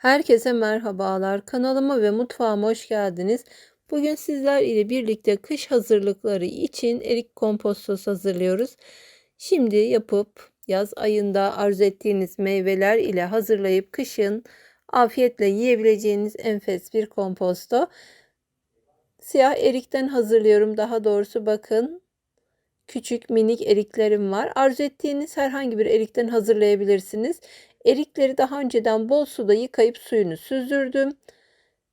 Herkese merhabalar. Kanalıma ve mutfağıma hoş geldiniz. Bugün sizler ile birlikte kış hazırlıkları için erik kompostosu hazırlıyoruz. Şimdi yapıp yaz ayında arzu ettiğiniz meyveler ile hazırlayıp kışın afiyetle yiyebileceğiniz enfes bir komposto. Siyah erikten hazırlıyorum. Daha doğrusu bakın küçük minik eriklerim var. Arzu ettiğiniz herhangi bir erikten hazırlayabilirsiniz. Erikleri daha önceden bol suda yıkayıp suyunu süzdürdüm.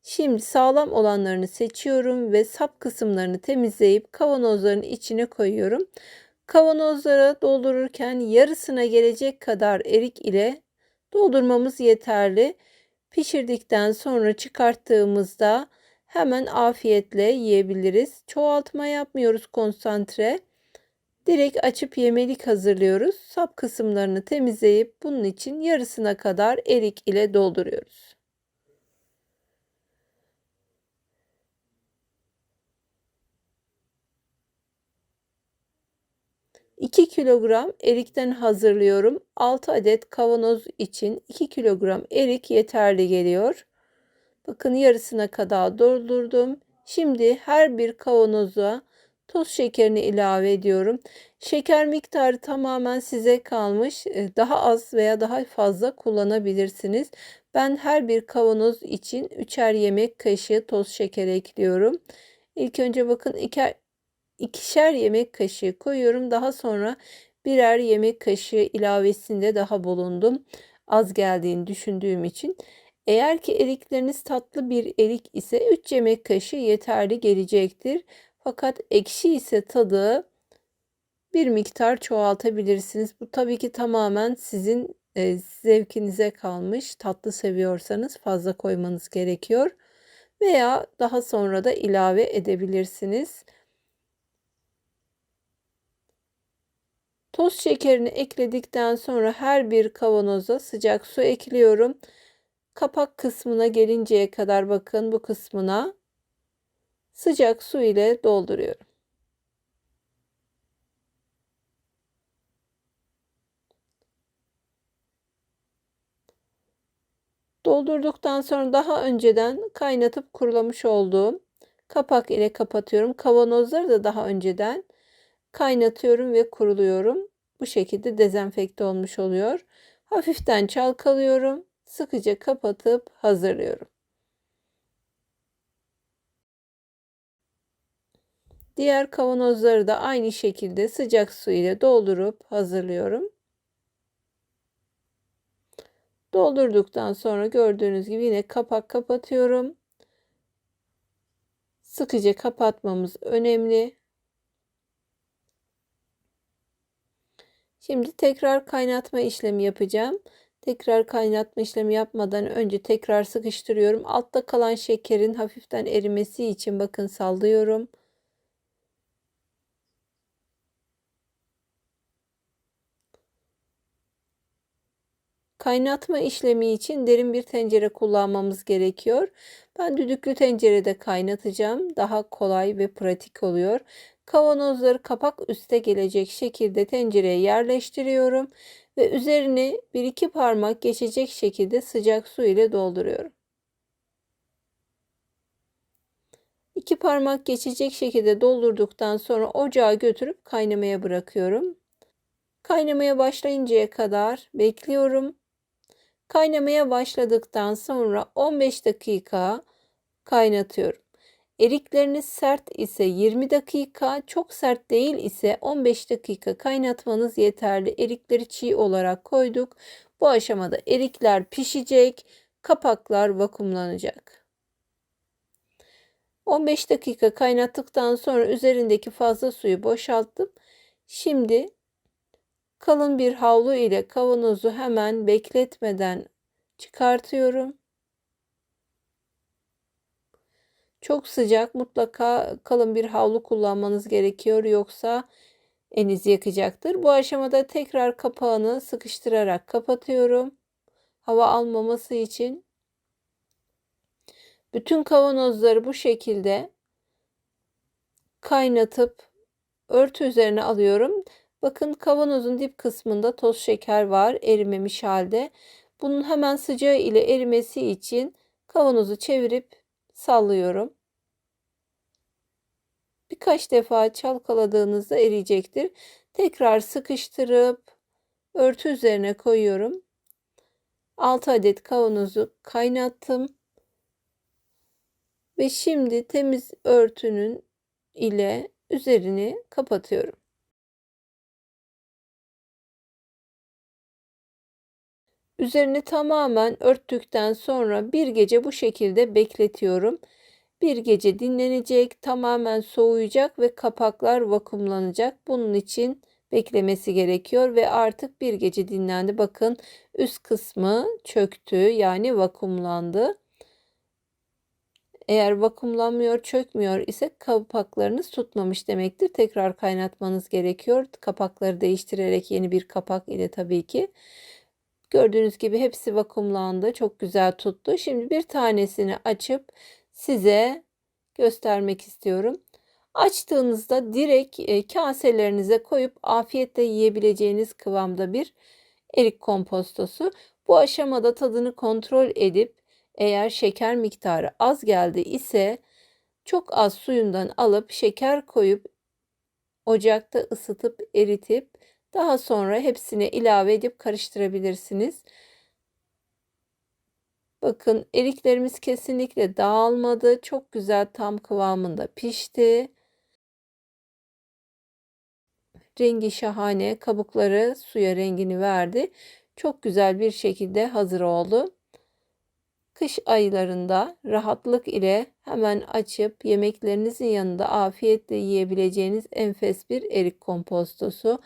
Şimdi sağlam olanlarını seçiyorum ve sap kısımlarını temizleyip kavanozların içine koyuyorum. Kavanozlara doldururken yarısına gelecek kadar erik ile doldurmamız yeterli. Pişirdikten sonra çıkarttığımızda hemen afiyetle yiyebiliriz. Çoğaltma yapmıyoruz konsantre. Direkt açıp yemelik hazırlıyoruz. Sap kısımlarını temizleyip bunun için yarısına kadar erik ile dolduruyoruz. İki kilogram erikten hazırlıyorum. 6 adet kavanoz için 2 kilogram erik yeterli geliyor. Bakın yarısına kadar doldurdum. Şimdi her bir kavanoza toz şekerini ilave ediyorum. Şeker miktarı tamamen size kalmış. Ee, daha az veya daha fazla kullanabilirsiniz. Ben her bir kavanoz için 3'er yemek kaşığı toz şeker ekliyorum. İlk önce bakın iker, ikişer yemek kaşığı koyuyorum. Daha sonra birer yemek kaşığı ilavesinde daha bulundum. Az geldiğini düşündüğüm için. Eğer ki erikleriniz tatlı bir erik ise 3 yemek kaşığı yeterli gelecektir. Fakat ekşi ise tadı bir miktar çoğaltabilirsiniz. Bu tabii ki tamamen sizin e, zevkinize kalmış. Tatlı seviyorsanız fazla koymanız gerekiyor. Veya daha sonra da ilave edebilirsiniz. Toz şekerini ekledikten sonra her bir kavanoza sıcak su ekliyorum. Kapak kısmına gelinceye kadar bakın bu kısmına sıcak su ile dolduruyorum. Doldurduktan sonra daha önceden kaynatıp kurulamış olduğum kapak ile kapatıyorum. Kavanozları da daha önceden kaynatıyorum ve kuruluyorum. Bu şekilde dezenfekte olmuş oluyor. Hafiften çalkalıyorum. Sıkıca kapatıp hazırlıyorum. Diğer kavanozları da aynı şekilde sıcak su ile doldurup hazırlıyorum. Doldurduktan sonra gördüğünüz gibi yine kapak kapatıyorum. Sıkıca kapatmamız önemli. Şimdi tekrar kaynatma işlemi yapacağım. Tekrar kaynatma işlemi yapmadan önce tekrar sıkıştırıyorum. Altta kalan şekerin hafiften erimesi için bakın sallıyorum. Kaynatma işlemi için derin bir tencere kullanmamız gerekiyor. Ben düdüklü tencerede kaynatacağım. Daha kolay ve pratik oluyor. Kavanozları kapak üste gelecek şekilde tencereye yerleştiriyorum ve bir iki parmak geçecek şekilde sıcak su ile dolduruyorum. İki parmak geçecek şekilde doldurduktan sonra ocağa götürüp kaynamaya bırakıyorum. Kaynamaya başlayıncaya kadar bekliyorum. Kaynamaya başladıktan sonra 15 dakika kaynatıyorum. Erikleriniz sert ise 20 dakika, çok sert değil ise 15 dakika kaynatmanız yeterli. Erikleri çiğ olarak koyduk. Bu aşamada erikler pişecek, kapaklar vakumlanacak. 15 dakika kaynattıktan sonra üzerindeki fazla suyu boşalttım. Şimdi Kalın bir havlu ile kavanozu hemen bekletmeden çıkartıyorum. Çok sıcak mutlaka kalın bir havlu kullanmanız gerekiyor yoksa eliniz yakacaktır. Bu aşamada tekrar kapağını sıkıştırarak kapatıyorum. Hava almaması için. Bütün kavanozları bu şekilde kaynatıp örtü üzerine alıyorum. Bakın kavanozun dip kısmında toz şeker var erimemiş halde. Bunun hemen sıcağı ile erimesi için kavanozu çevirip sallıyorum. Birkaç defa çalkaladığınızda eriyecektir. Tekrar sıkıştırıp örtü üzerine koyuyorum. 6 adet kavanozu kaynattım. Ve şimdi temiz örtünün ile üzerini kapatıyorum. Üzerini tamamen örttükten sonra bir gece bu şekilde bekletiyorum. Bir gece dinlenecek, tamamen soğuyacak ve kapaklar vakumlanacak. Bunun için beklemesi gerekiyor ve artık bir gece dinlendi. Bakın üst kısmı çöktü yani vakumlandı. Eğer vakumlanmıyor, çökmüyor ise kapaklarınız tutmamış demektir. Tekrar kaynatmanız gerekiyor. Kapakları değiştirerek yeni bir kapak ile tabii ki. Gördüğünüz gibi hepsi vakumlandı. Çok güzel tuttu. Şimdi bir tanesini açıp size göstermek istiyorum. Açtığınızda direkt e, kaselerinize koyup afiyetle yiyebileceğiniz kıvamda bir erik kompostosu. Bu aşamada tadını kontrol edip eğer şeker miktarı az geldi ise çok az suyundan alıp şeker koyup ocakta ısıtıp eritip daha sonra hepsine ilave edip karıştırabilirsiniz. Bakın eriklerimiz kesinlikle dağılmadı. Çok güzel tam kıvamında pişti. Rengi şahane. Kabukları suya rengini verdi. Çok güzel bir şekilde hazır oldu. Kış aylarında rahatlık ile hemen açıp yemeklerinizin yanında afiyetle yiyebileceğiniz enfes bir erik kompostosu.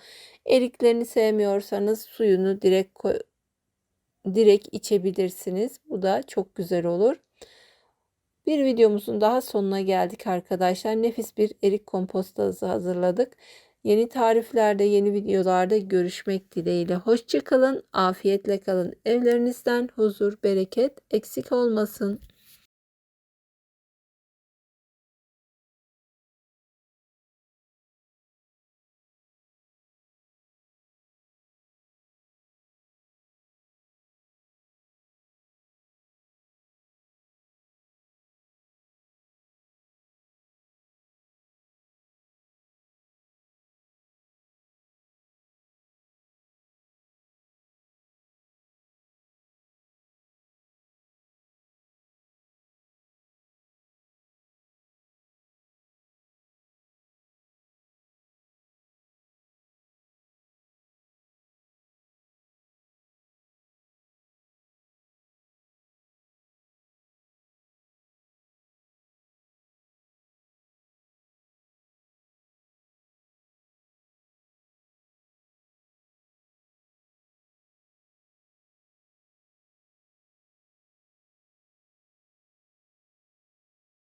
Eriklerini sevmiyorsanız suyunu direkt direkt içebilirsiniz. Bu da çok güzel olur. Bir videomuzun daha sonuna geldik arkadaşlar. Nefis bir erik kompostosu hazırladık. Yeni tariflerde, yeni videolarda görüşmek dileğiyle. Hoşçakalın, afiyetle kalın. Evlerinizden huzur, bereket eksik olmasın.